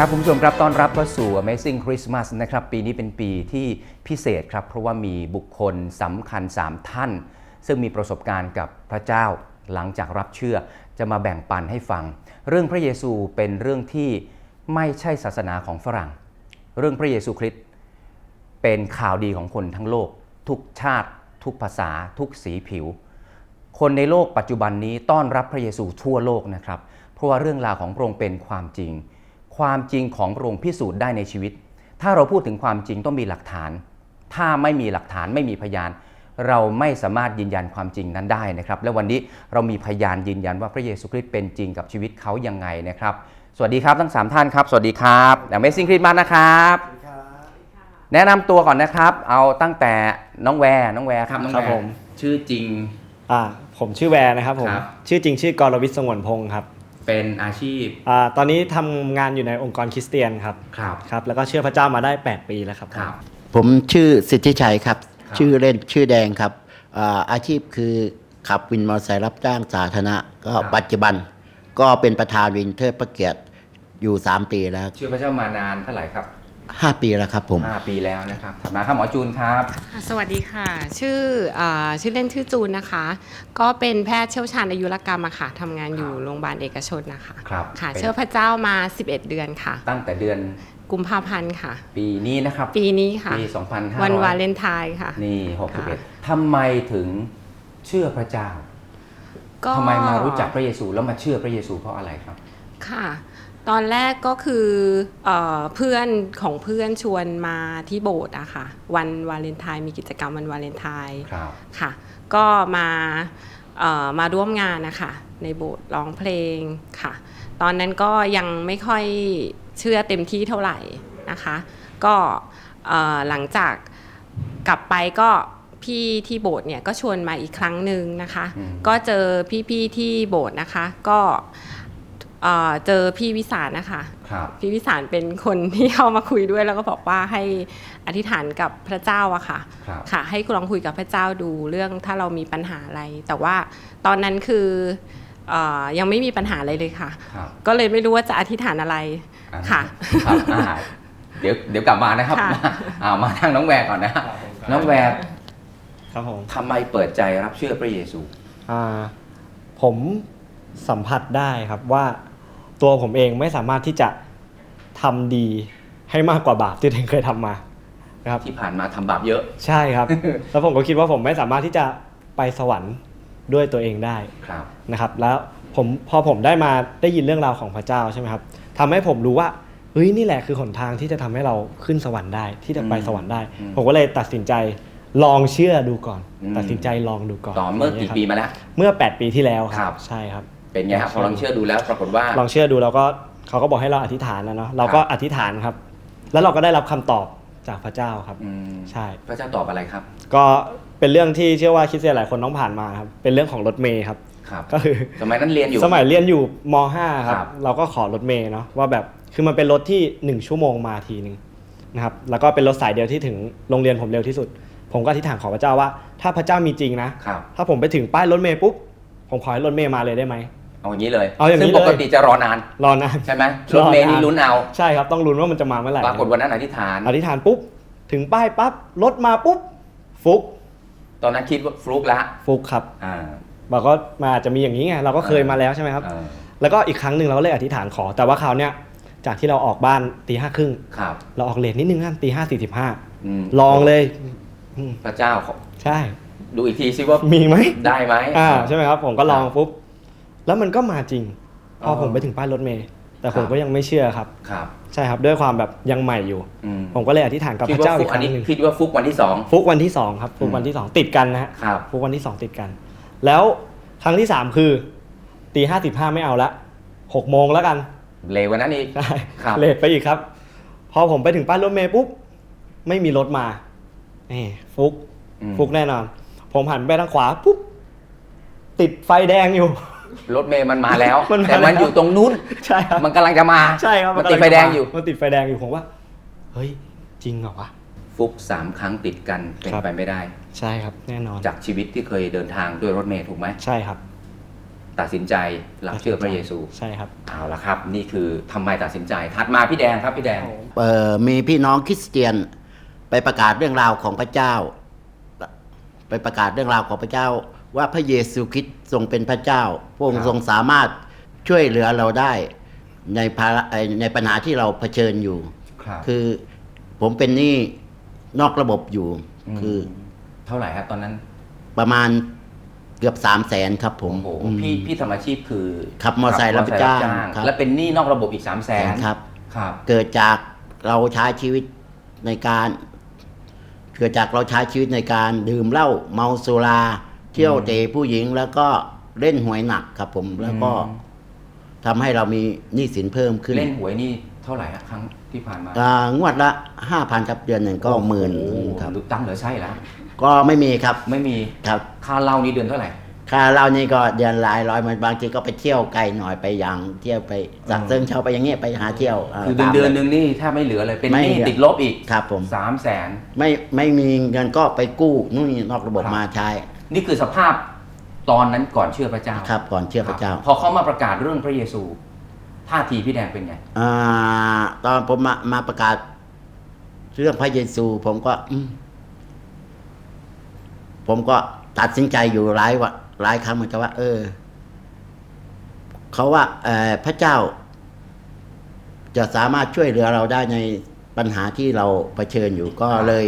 ครับคุณผู้ชมครับต้อนรับเข้าสู่ Amazing Christmas นะครับ ปีนี้เป็นปีที่พิเศษครับ เพราะว่ามีบุคคลสำคัญ 3 ท่าน ซึ่งมีประสบการณ์กับพระเจ้าหลังจากรับเชื่อจะมาแบ่งปันให้ฟัง เรื่องพระเยซูเป็นเรื่องที่ไม่ใช่ศาสนาของฝรั่ง เรื่องพระเยซูคริสต์เป็นข่าวดีของคนทั้งโลก ทุกชาติ ทุกภาษา ทุกสีผิว คนในโลกปัจจุบันนี้ต้อนรับพระเยซูทั่วโลกนะครับเพราะว่าเรื่องราวของพระองค์เป็นความจริง ความจริงของพระองค์พิสูจน์ได้ในชีวิต ถ้าเราพูดถึงความจริงต้องมีหลักฐาน ถ้าไม่มีหลักฐานไม่มีพยาน เราไม่สามารถยืนยันความจริงนั้นได้นะครับ และวันนี้เรามีพยานยืนยันว่าพระเยซูคริสต์เป็นจริงกับชีวิตเขายังไงนะครับ สวัสดีครับทั้งสามท่านครับ สวัสดีครับ Amazing Christmas นะครับแนะนำตัวก่อนนะครับ เอาตั้งแต่น้องแวร์น้องแวร์ครับน้องครัแวบผร์มชื่อจริงอ่าผมชื่อแวร์นะครับผมครับชื่อจริงชื่อกรวิทย์สงวนพงศ์ครับ เป็นอาชีพอ่าตอนนี้ทำงานอยู่ในองค์กรคริสเตียนครับครับ ครับ แล้วก็เชื่อพระเจ้ามาได้ 8 ปีแล้วครับครับ ผมชื่อสิทธิชัยครับ ครับ ชื่อเล่นชื่อแดงครับอาอาชีพคือขับวินมอเตอร์ไซค์รับจ้างสาธารณะก็ปัจจุบัน ก็เป็นประธานวินเทอร์พระเกียรติอยู่ 3 ปีแล้วชื่อพระเจ้ามานานเท่าไหร่ครับ 5 ปีแล้วครับผม ห้าปีแล้วนะครับถัดมาครับหมอจูนครับ ค่ะสวัสดีค่ะ ชื่ออาชื่อเล่นชื่อจูนนะคะ ก็เป็นแพทย์เชี่ยวชาญอายุรกรรมอะค่ะทำงานอยู่โรงพยาบาลเอกชนนะคะครับค่ะเป็นเชื่อพระเจ้ามา 11 เดือนค่ะ ตั้งแต่เดือนกุมภาพันธ์ค่ะ ปีนี้นะครับ ปีนี้ค่ะ ปี2500วันวาเลนไทน์ค่ะ นี่ค่ะ61ทำไมถึงเชื่อพระเจ้าก็ทำไมมารู้จักพระเยซูแล้วมาเชื่อพระเยซูเพราะอะไรครับ ค่ะ ตอนแรกก็คือเออเพื่อนของเพื่อนชวนมาที่โบสถ์อะค่ะวันวาเลนไทน์มีกิจกรรมวันวาเลนไทน์ครับค่ะ ก็มาเอ่อมาร่วมงานนะคะในโบสถ์ร้องเพลงค่ะ ตอนนั้นก็ยังไม่ค่อยเชื่อเต็มที่เท่าไหร่นะคะ ก็เอ่อหลังจากกลับไปก็พี่ที่โบสถ์เนี่ยก็ชวนมาอีกครั้งหนึ่งนะคะอืมก็เจอพี่ๆที่โบสถ์นะคะ ก็ เอ่อเจอพี่วิสารนะคะครับพี่วิสารเป็นคนที่เข้ามาคุยด้วยแล้วก็บอกว่าให้อธิษฐานกับพระเจ้าอะค่ะครับค่ะ ให้ลองคุยกับพระเจ้าดูเรื่องถ้าเรามีปัญหาอะไร แต่ว่าตอนนั้นคือเออยังไม่มีปัญหาอะไรเลยค่ะครับก็เลยไม่รู้ว่าจะอธิษฐานอะไรอ่าค่ะครับอ่าเดี๋ยวเดี๋ยวกลับมานะครับค่ะมาอ่ามาทางน้องแวร์ก่อนนะน้องแวร์ครับผมทำไมเปิดใจรับเชื่อพระเยซูอ่าผมสัมผัสได้ครับว่า ตัวผมเองไม่สามารถที่จะทำดีให้มากกว่าบาปที่ตัวเองเคยทำมานะครับที่ผ่านมาทำบาปเยอะ ใช่ครับ แล้วผมก็คิดว่าผมไม่สามารถที่จะไปสวรรค์ด้วยตัวเองได้ครับนะครับ แล้วผมพอผมได้มาได้ยินเรื่องราวของพระเจ้าใช่ไหมครับทำให้ผมรู้ว่าเฮ้ยนี่แหละคือหนทางที่จะทำให้เราขึ้นสวรรค์ได้ที่จะไปอืมสวรรค์ได้อืมผมก็เลยตัดสินใจลองเชื่อดูก่อนอืมตัดสินใจลองดูก่อนต่อเมื่อกี่ปีย่างมางี้ยแล้วครับเมื่อ 8 ปีที่แล้วคครัรับบใช่ครับ เป็นไงครับพอลองเชื่อดูแล้วปรากฏว่า ลองเชื่อดูแล้วก็เขาก็บอกให้เราอธิษฐานนะเนาะเราก็อธิษฐานครับ แล้วเราก็ได้รับคำตอบจากพระเจ้าครับอืมใช่ พระเจ้าตอบอะไรครับ ก็เป็นเรื่องที่เชื่อว่าคริสเตียนหลายคนต้องผ่านมาครับเป็นเรื่องของรถเมย์ครับ ครับ ก็คือ สมัยนั้นเรียนอยู่ สมัยเรียนอยู่ม .5 ครับครับเราก็ขอรถเมย์เนาะว่าแบบคือมันเป็นรถที่1 ชั่วโมงมาทีหนึ่งนะครับแล้วก็เป็นรถสายเดียวที่ถึงโรงเรียนผมเร็วที่สุด ผมก็อธิษฐานขอพระเจ้าว่า ถ้าพระเจ้ามีจริงนะ ครับ ถ้าผมไปถึงป้ายรถเมย์ปุ๊บผมขอให้รถเมย์มาเลยได้ไหม เอาอย่างนี้เลยเอาอย่างนี้ซึ่งปกเลยติจะรอนาน รอนาน ใช่ไหมรรอนานถเมล์นี่ลุ้นเอา ใช่ครับ ต้องลุ้นว่ามันจะมาเมื่อไหร่ ปรากฏวันนั้นอธิษฐาน อธิษฐานปุ๊บ ถึงป้ายปั๊บ รถมาปุ๊บ ฟุก ตอนนั้นคิดว่าฟลุกละ ฟุกครับ อ่าบอกว่ามาอาจจะมีอย่างนี้ไง เราก็เคยมาแล้วใช่ไหมครับเออแล้วก็อีกครั้งหนึ่งเราก็เลยอธิษฐานขอ แต่ว่าคราวเนี้ยจากที่เราออกบ้านตีห้าครึ่งครับเราออกเลทนิดนึงนะตีห้าสี่สิบห้าอืมลองเลยอืมพระเจ้าขอใช่ ดูอีกทีซิว่ามีไหมได้ไหมอ่าใช่ไหมครับ ผมก็ลองครับปุ๊บ แล้วมันก็มาจริงพอออผมไปถึงป้ายรถเมย์แต่ผมครับก็ยังไม่เชื่อครับ ครับ ใช่ครับด้วยความแบบยังใหม่อยู่ อืมผมก็เลยอธิษฐานกับคิพดระว่าเจ้าฟุอีกกคอันรั้งนี้หนึ่งคิดว่าฟุกวันที่สอง ฟุกวันที่สองครับฟุกวันที่สองติดกันนะฮะครับ ฟุกวันที่สองติดกัน แล้วครั้งที่สามคือตีห้าสิบห้าไม่เอาละหกโมงแล้วกันเลวกวันนั้นอีกใช่ครับ เลทไปอีกครับ พอผมไปถึงป้ายรถเมย์ปุ๊บ ไม่มีรถมานี่ฟุก อืม ฟุกแน่นอน ผมหันไปทางขวาปุ๊บ ติดไฟแดงอยู่ รถเมย์มันมาแล้ว มันมาแต่มันแล้วอยู่ตรงนู้น ใช่ครับมันกำลังจะมา ใช่ครับมันติดไฟแดงอยู่ มันติดไฟแดงอยู่ผมว่า เฮ้ย จริงเหรอวะ ฟุกสามครั้งติดกันเป็นครับ ไปไม่ได้ ใช่ครับแน่นอนจากชีวิตที่เคยเดินทางด้วยรถเมย์ถูกไหม ใช่ครับตัดสินใจรับเชื่อพระเยซู ใช่ครับ เอาละครับ นี่คือทำไมตัดสินใจ ถัดมาพี่แดงครับพี่แดง เอ่อมีพี่น้องคริสเตียนไปประกาศเรื่องราวของพระเจ้า ไปประกาศเรื่องราวของพระเจ้าว่าพระเยซูคริสต์ ทรงเป็นพระเจ้า พระองครัค์บทรงสามารถช่วยเหลือเราได้ในภาระเอ่อในปัญหาที่เราเผชิญอยู่ครับคือผมเป็นหนี้นอกระบบอยู่มคือ เท่าไหร่ครับตอนนั้น ประมาณเกือบสามแสนครับ ผมโอ้โหอืมพี่พี่ทำอาชีพคือขับมอเตอร์ไซค์รับจ้างครับและเป็นหนี้นอกระบบอีกสามแสนครับครับ เกิดจากเราใช้ชีวิตในการ เกิดจากเราใช้ชีวิตในการดื่มเหล้าเมาสุรา เที่ยวเตะผู้หญิงแล้วก็เล่นหวยหนักครับผมแล้วก็อืมทำให้เรามีหนี้สินเพิ่มขึ้นเล่นหวยนี่เท่าไหร่ครับครั้งที่ผ่านมาอ่างวดละห้าพันครับเดือนหนึ่งก็หมื่นโอ้โหครับตั้งเหลือใช่แล้วก็ไม่มีครับไม่มีครับค่าเหล้านี่เดือนเท่าไหร่ ค่าเหล้านี่ก็เดือนหลายร้อยมันบางทีก็ไปเที่ยวไกลหน่อยไปอย่างเที่ยวไปจากเซิงเชาไปอย่างเงี้ยไปหาเที่ยวคือเดือนตาม เดือนหนึ่งนี่แทบไม่เหลือเลยเป็นหไม่นี้เหลือ ติดลบอีกครับผม สามแสน ไม่ไม่มีเงินก็ไปกู้นู่นนี่นอกระบบครับ มาใช้ นี่คือสภาพตอนนั้นก่อนเชื่อพระเจ้าครับก่อนเชื่อพระเจ้าคบพอเขามาประกาศเรื่องพระเยซูท่าทีพี่แดงเป็นไงอ่าตอนผมมามาประกาศ เรื่องพระเยซู ผมก็อืมผมก็ตัดสินใจอยู่หลายว่าหลายครั้งเหมือนกันว่า เออเขาว่าเออพระเจ้า จะสามารถช่วยเหลือเราได้ในปัญหาที่เราเผชิญอยู่ก็เลย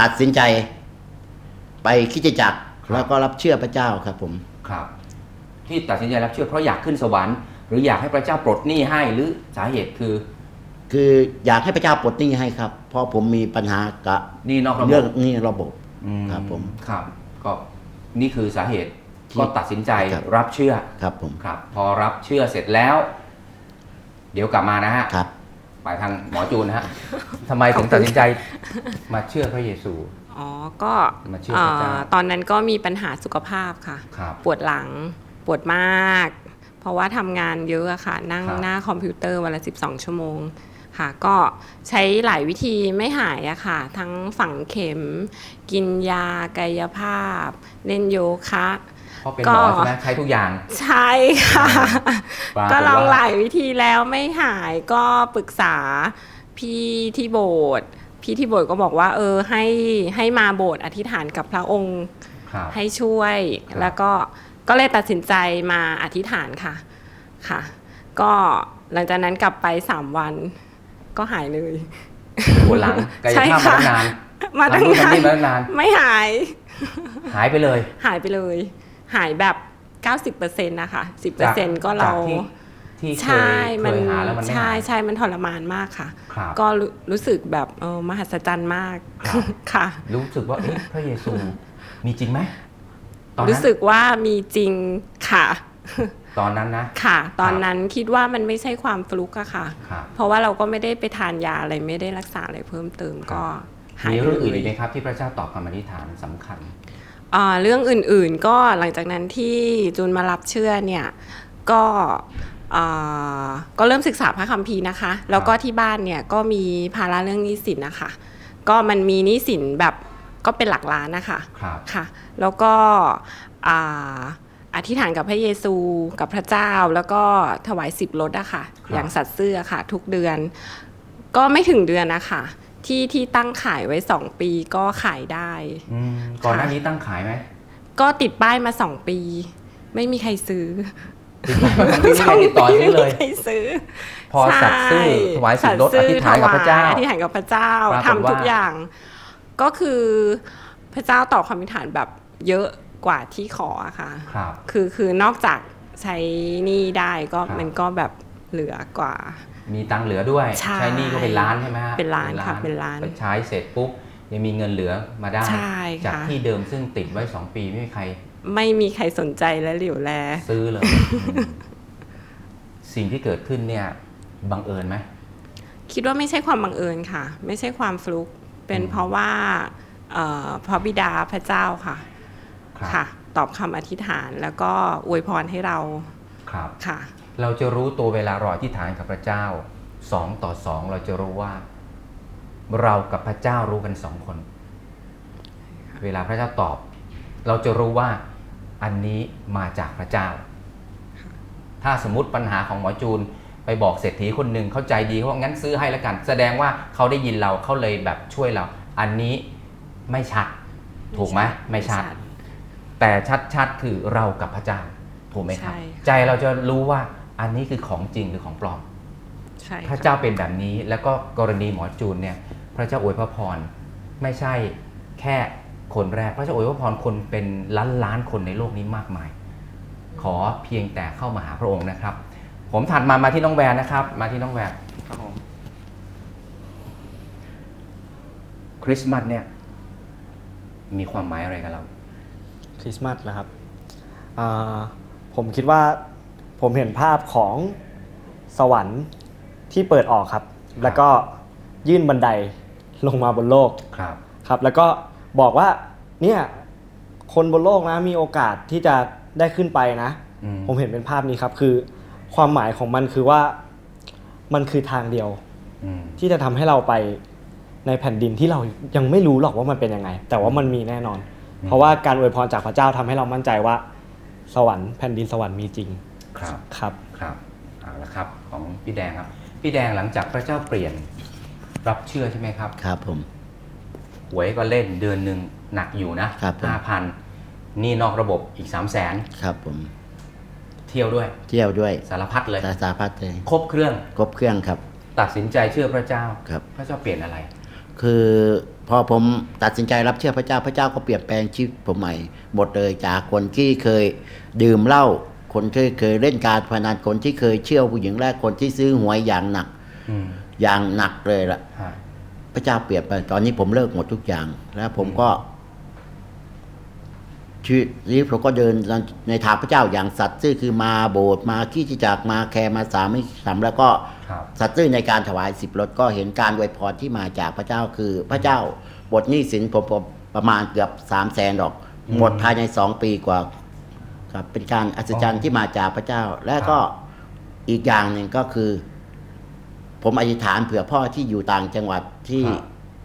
ตัดสินใจ ไปคริดจักรครับ แล้วก็รับเชื่อพระเจ้าครับผม ครับ ที่ตัดสินใจรับเชื่อเพราะอยากขึ้นสวรรค์หรืออยากให้พระเจ้าปลดหนี้ให้หรือสาเหตุคือคืออยากให้พระเจ้าปลดหนี้ให้ครับ เพราะผมมีปัญหากับหนี้นอกระบบ เรื่องหนี้ระบบ อืครับผมครับก็นี่คือสาเหตุที่ก็ตัดสินใจครับ รับเชื่อครับผมครับ พอรับเชื่อเสร็จแล้ว เดี๋ยวกลับมานะฮะครับ ไปทางหมอจูนนะฮะทำไมถึงตัดสินใจมาเชื่อพระเยซู อ๋อ ก็มาเชื่อพระเจ้าเอ่อตอนนั้นก็มีปัญหาสุขภาพค่ะครับปวดหลัง ปวดมาก เพราะว่าทำงานเยอะอะค่ะ นั่งครับหน้าคอมพิวเตอร์วันละ 12 ชั่วโมงค่ะ ก็ใช้หลายวิธีไม่หายอะค่ะ ทั้งฝังเข็ม กินยากายภาพ เล่นโยคะเพราะเป็นก็หมอใช่ไหมใช้ทุกอย่าง ใช่ค่ะปรากฏว่าก็ลองหลายวิธีแล้วไม่หายก็ปรึกษาพี่ที่โบสถ์ พี่ที่โบสถ์ก็บอกว่า เออให้ให้มาโบสถ์อธิษฐานกับพระองค์ครับ ให้ช่วย ครับ แล้วก็ก็เลยตัดสินใจมาอธิษฐานค่ะค่ะ ก็หลังจากนั้นกลับไปสามวัน ก็หายเลย ปวดหลังกายใช่ภาพมาค่ะ ตั้งนานมาตั้งทำนู่นนาทำนี่นมาตั้งนาน ไม่หาย หายไปเลย หายไปเลย หายแบบ 90%นะคะ10%ก็เราจากที่ ที่เคใช่ยมันเคยหาแล้วมันไม่ใช่หายใช่มันทรมานมากค่ะ ครับก็รู้รู้สึกแบบเออมหัศจรรย์มากครับ ค่ะ รู้สึกว่าเอ๊ะพระเยซูมีจริงไหมตอนนั้นรู้สึกว่ามีจริงค่ะ ตอนนั้นนะ ค่ะ ตอนนั้นคิดว่ามันไม่ใช่ความฟลุกอะค่ะ ครับเพราะว่าเราก็ไม่ได้ไปทานยาอะไรไม่ได้รักษาอะไรเพิ่มเติมก็หายมีเรื่องอื่นเลอีกไหมยครับที่พระเจ้าตอบคำอธิษฐานสำคัญอ่าเรื่องอื่นๆก็หลังจากนั้นที่จูนมารับเชื่อเนี่ย ก็อ่า ก็เริ่มศึกษาพระคัมภีร์นะคะ แล้วก็ที่บ้านเนี่ยก็มีภาระเรื่องหนี้สินนะคะ ก็มันมีหนี้สินแบบก็เป็นหลักล้านนะคะครับค่ะ แล้วก็อ่าอธิษฐานกับพระเยซูกับพระเจ้า แล้วก็ถวายสิบรถอะค่ะครับอย่างสัตว์เสื้อค่ะ ทุกเดือน ก็ไม่ถึงเดือนนะคะที่ที่ตั้งขายไว้2ปีก็ขายได้อืมก่อนหน้านี้ตั้งขายไหมก็ติดป้ายมา2ปี ไม่มีใครซื้อ ไม่มีใครติดต่อซื้อเลยไม่มีใครซื้อ พอสัตว์ซื่อถวายสิบรถอธิษฐานกับพระเจ้าอธิษฐานกับพระเจ้าปรากฏทำทุกว่าอย่าง ก็คือพระเจ้าตอบคำอธิษฐานแบบเยอะกว่าที่ขออะค่ะครับคือคือนอกจากใช้หนี่ได้ก็ครับมันก็แบบเหลือกว่า มีตังค์เหลือด้วย ใช่หนี่ก็เป็นล้านใช่ไหมฮะเป็นล้านค่ะเป็นล้านไปใช้เสร็จปุ๊บยังมีเงินเหลือมาได้ใช่ค่ะจากที่เดิมซึ่งติดไว้ 2 ปีไม่มีใคร ไม่มีใครสนใจและเหลียวแล ซื้อเลยอืมสิ่งที่เกิดขึ้นเนี่ยบังเอิญไหมคิดว่าไม่ใช่ความบังเอิญค่ะ ไม่ใช่ความฟลุก เป็นอืมเพราะว่าเอ่อพระบิดาพระเจ้าค่ะครับค่ะ ตอบคำอธิษฐานแล้วก็อวยพรให้เราครับค่ะ เราจะรู้ตัวเวลารออธิษฐานกับพระเจ้าสองต่อสองเราจะรู้ว่า เรากับพระเจ้ารู้กันสองคน เวลาพระเจ้าตอบ เราจะรู้ว่า อันนี้มาจากพระเจ้า ถ้าสมมติปัญหาของหมอจูนไปบอกเศรษฐีคนหนึ่งเข้าใจดีเขาบอกงั้นซื้อให้แล้วกัน แสดงว่าเขาได้ยินเราเขาเลยแบบช่วยเรา อันนี้ไม่ชัด ถูกไหมไม่ชัด แต่ชัดๆคือเรากับพระเจ้าถูกไหมครับใช่ค่ะใจเราจะรู้ว่าอันนี้คือของจริงหรือของปลอมใช่พระค่ะเจ้าเป็นแบบนี้แล้วก็กรณีหมอจูนเนี่ย พระเจ้าอวยพระพรไม่ใช่แค่ คนแรก พระเจ้าอวยพระพรคนเป็นล้านล้านๆคนในโลกนี้มากมาย ขอเพียงแต่เข้ามาหาพระองค์นะครับ ผมถัดมามาที่น้องแวร์นะครับ มาที่น้องแวร์ครับผมคริสต์มาสเนี่ย มีความหมายอะไรกับเราคริสต์มาสนะครับอ่าผมคิดว่าผมเห็นภาพของสวรรค์ที่เปิดออกครับ แล้วก็ยื่นบันไดลงมาบนโลกครับครับ แล้วก็ บอกว่าเนี่ยคนบนโลกนะมีโอกาสที่จะได้ขึ้นไปนะ อืม ผมเห็นเป็นภาพนี้ครับ คือ ความหมายของมันคือว่ามันคือทางเดียว อืม ที่จะทำให้เราไปในแผ่นดินที่เรายังไม่รู้หรอกว่ามันเป็นยังไง แต่ว่ามันมีแน่นอนอืมเพราะว่าการอวยพรจากพระเจ้าทำให้เรามั่นใจว่า สวรรค์แผ่นดินสวรรค์มีจริงครับ ครับ ครับเอาละครับของพี่แดงครับ พี่แดงหลังจากพระเจ้าเปลี่ยนรับเชื่อใช่ไหมครับ ครับผม หวยก็เล่นเดือนหนึ่งหนักอยู่นะครับผม ห้าพันนี่นอกระบบอีก3 0 0แสนครับผม เที่ยวด้วยเที่ยวด้วยสารพัดเลย สาสาพัดเลยครบเครื่องครบเครื่องครับ ตัดสินใจเชื่อพระเจ้า ครับ พระเจ้าเปลี่ยนอะไร คือพอผมตัดสินใจรับเชื่อพระเจ้าพระเจ้าก็เปลี่ยนแปลงชีวิตผมใหม่หมดเลยจากคนที่เคยดื่มเหล้าคนที่เคยเล่นการพนันคนที่เคยเชื่อผู้หญิงแรกคนที่ซื้อหวยอย่างหนัก อืมอย่างหนักเลยล่ะ ฮะ พระเจ้าเปลี่ยนไปตอนนี้ผมเลิกหมดทุกอย่าง แล้วผมก็ชีวิตนี้ผมก็เดินในทางพระเจ้าอย่างสัตย์ซื่อคือมาโบสถ์มาขี้จิจากมาแคร์มาสามิสามแล้วก็ครับสัตย์ซื่อในการถวายสิบรถก็เห็นการอวยพรที่มาจากพระเจ้าคือพระเจ้าบทหนี้สินผมผมประมาณเกือบสามแสนดอกอืมหมดภายในสองปีกว่าครับเป็นการอัศจรรย์ที่มาจากพระเจ้า และก็อีกอย่างหนึ่งก็คือ ผมอธิษฐานเผื่อพ่อที่อยู่ต่างจังหวัดที่ครับ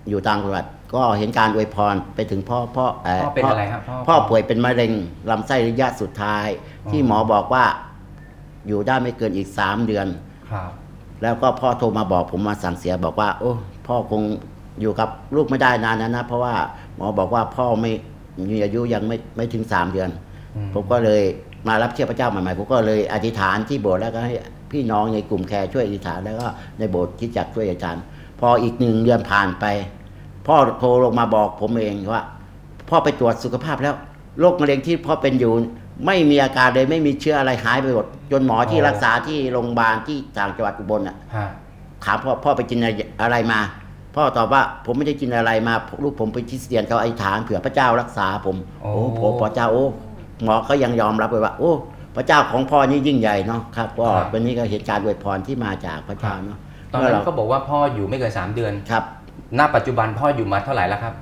อยู่ต่างจังหวัด ก็เห็นการอวยพรไปถึงพ่อพ่อเพ่อเป็นอะไรครับพ่อ พ่อป่วยเป็นมะเร็งลำไส้ระยะสุดท้าย อ๋อ ที่หมอบอกว่าอยู่ได้ไม่เกินอีกสามเดือน ครับ แล้วก็พ่อโทรมาบอกผมมาสั่งเสียบอกว่า โอ้พ่อคงอยู่กับลูกไม่ได้นานนะนะ เพราะว่าหมอบอกว่าพ่อไม่มีอายุยังไม่ไม่ถึงสามเดือน อืม ผมก็เลยมารับเชื่อพระเจ้าใหม่ๆผมก็เลยอธิษฐานที่โบสถ์แล้วก็ให้ พี่น้องในกลุ่มแคร์ช่วยอธิษฐานแล้วก็ในโบสถ์คิดจักช่วยอาจารย์พออีกหนึ่งเดือนผ่านไป พ่อโทรลงมาบอกผมเองว่า พ่อไปตรวจสุขภาพแล้วโรคมะเร็งที่พ่อเป็นอยู่ไม่มีอาการเลยไม่มีเชื้ออะไรหายไปหมดจนหมอที่รักษาที่โรงพยาบาลที่ต่างจังหวัดอุบลอะฮะถามพ่อพ่อไปกินอะไรมา พ่อตอบว่าผมไม่ได้กินอะไรมาลูกผมไปคริสเตียนเขาอธิษฐานเผื่อพระเจ้ารักษาผม โอ้โอ้ผมพระเจ้าโอ้หมอเขายังยอมรับเลยว่า โอ้ พระเจ้าของพ่อนี่ยิ่งใหญ่เนาะครับก็วันนี้ก็เหตุการณ์อวยพรที่มาจากพระเจ้าเนาะตอนเมื่อนั้เรานก็บอกว่าพ่ออยู่ไม่เกินสามเดือน ครับ ณ ปัจจุบันพ่ออยู่มาเท่าไหร่แล้วครับ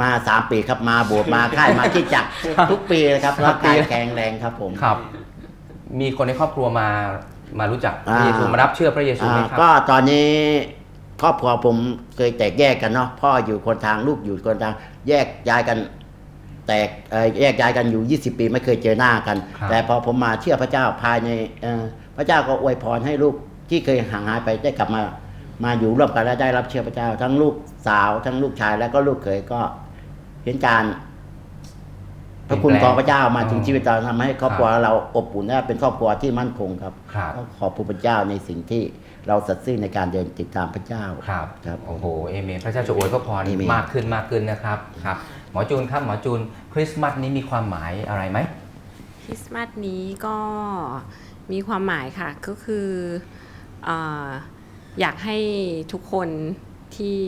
มาสามปีครับมาโบสถ์มาค่ายมาที่จักรทุกปีเลยครับร่างกายแข็งแรงครับผมครับ มีคนในครอบครัวมา มารู้จักพอ่าระเยซูมารับเชื่อพระเยซูไหมอ่าครับ ก็ตอนนี้ครอบครัวผมเคยแตกแยกกันเนาะพ่ออยู่คนทางลูกอยู่คนทางแยกย้ายกัน แตกเอ่อแยกย้ายกันอยู่ 20 ปีไม่เคยเจอหน้ากันครับแต่พอผมมาเชื่อพระเจ้าภายในเอ่อพระเจ้าก็อวยพรให้ลูกที่เคยห่างหายไปได้กลับมามาอยู่ร่วมกันและได้รับเชื่อพระเจ้า ทั้งลูกสาว ทั้งลูกชายแล้วก็ลูกเขยก็เห็นการ พระคุณของพระเจ้ามาถึงชีวิตเราทำให้ครอบครัวเราอบอุ่นและเป็นครอบครัวที่มั่นคงครับครับก็ขอบคุณพระเจ้าในสิ่งที่เราสัตย์ซื่อในการเดินติดตามพระเจ้าครับครับโอ้โหเอเมนพระเจ้าจะอวยพระพรเอเมนมากขึ้นมากขึ้นนะครับครับ หมอจูนครับหมอจูนคริสต์มาสนี้มีความหมายอะไรไหมคริสต์มาสนี้ก็มีความหมายค่ะก็คือเอออยากให้ทุกคนที่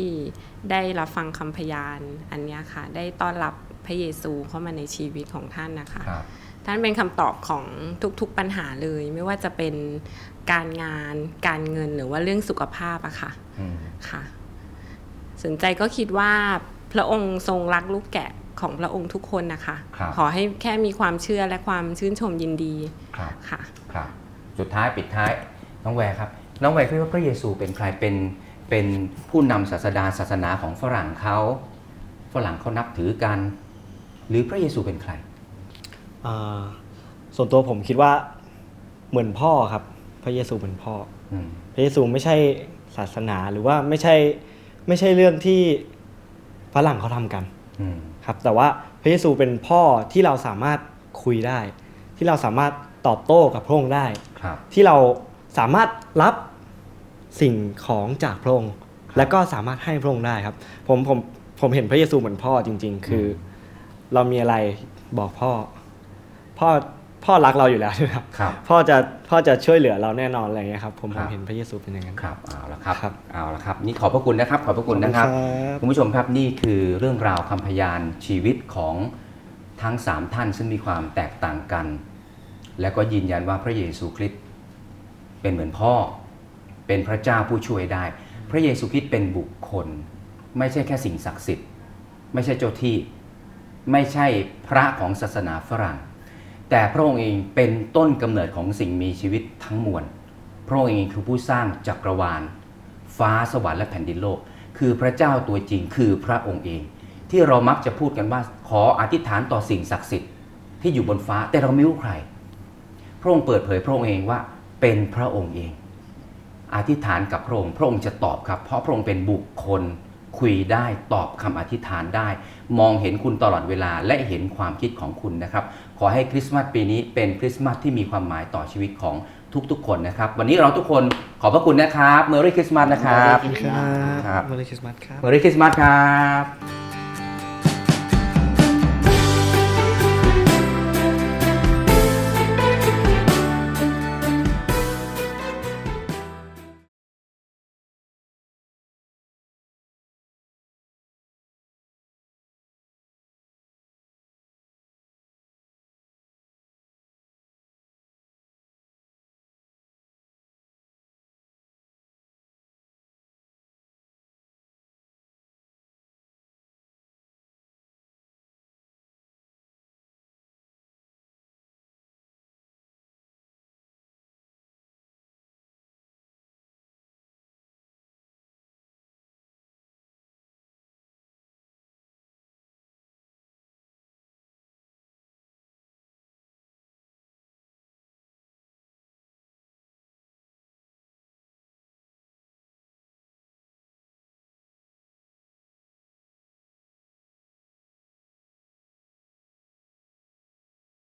ได้รับฟังคำพยานอันเนี้ยค่ะ ได้ต้อนรับพระเยซูเข้ามาในชีวิตของท่านนะคะครับท่านเป็นคำตอบของทุกๆปัญหาเลย ไม่ว่าจะเป็นการงานการเงินหรือว่าเรื่องสุขภาพอะค่ะอืมค่ะสนใจก็คิดว่า พระองค์ทรงรักลูกแกะของพระองค์ทุกคนนะคะ ครับ ขอให้แค่มีความเชื่อและความชื่นชมยินดีครับค่ะ ครับสุดท้ายปิดท้ายน้องแวร์ครับ น้องแวร์คิดว่าพระเยซูเป็นใครเป็นเป็นผู้นำศาสดาศาสนาของฝรั่งเขาฝรั่งเขานับถือกัน หรือพระเยซูเป็นใคร อ่าส่วนตัวผมคิดว่าเหมือนพ่อครับ พระเยซูเหมือนพ่อ อืม พระเยซูไม่ใช่ศาสนาหรือว่าไม่ใช่ไม่ใช่เรื่องที่ ฝรั่งเขาทำกันอืมครับแต่ว่าพระเยซูเป็นพ่อที่เราสามารถคุยได้ ที่เราสามารถตอบโต้กับพระองค์ได้ครับที่เราสามารถรับสิ่งของจากพระองค์และก็สามารถให้พระองค์ได้ครับ ผมผมผมเห็นพระเยซูเหมือนพ่อจริง ๆ คืออเรามีอะไรบอกพ่อ พ่อ พ่อรักเราอยู่แล้วใช่ไหมครับครับ พ่อจะพ่อจะช่วยเหลือเราแน่นอนอะไรเงี้ยครับผมคผรับ มเห็นพระเยซูเป็นอย่างนั้น ครับเอาละครับครับเอาละครับ นี่ขอบพระคุณนะครับ ขอบพระคุณนะครับ ขอบคุณครับ คุณผู้ชมครับนี่คือเรื่องราวคำพยานชีวิตของทั้งสามท่านซึ่งมีความแตกต่างกัน และก็ยืนยันว่าพระเยซูคริสต์เป็นเหมือนพ่อ เป็นพระเจ้าผู้ช่วยได้ พระเยซูคริสต์เป็นบุคคล ไม่ใช่แค่สิ่งศักดิ์สิทธิ์ ไม่ใช่เจ้าที่ ไม่ใช่พระของศาสนาฝรั่ง แต่พระองค์เองเป็นต้นกำเนิดของสิ่งมีชีวิตทั้งมวล พระองค์เองคือผู้สร้างจักรวาล ฟ้าสวรรค์และแผ่นดินโลก คือพระเจ้าตัวจริงคือพระองค์เอง ที่เรามักจะพูดกันว่าขออธิษฐานต่อสิ่งศักดิ์สิทธิ์ที่อยู่บนฟ้าแต่เราไม่รู้ใคร พระองค์เปิดเผยพระองค์เองว่าเป็นพระองค์เอง อธิษฐานกับพระองค์พระองค์จะตอบครับ เพราะพระองค์เป็นบุคคล คุยได้ตอบคำอธิษฐานได้ มองเห็นคุณตลอดเวลาและเห็นความคิดของคุณนะครับ ขอให้คริสต์มาสปีนี้เป็นคริสต์มาสที่มีความหมายต่อชีวิตของทุกๆ คนนะครับ วันนี้เราทุกคนขอบพระคุณนะครับเมอรี่คริสต์มาสนะครับ ครับครับม e ริคริสต์มาสครับเมอรี่คริสต์มาสครับ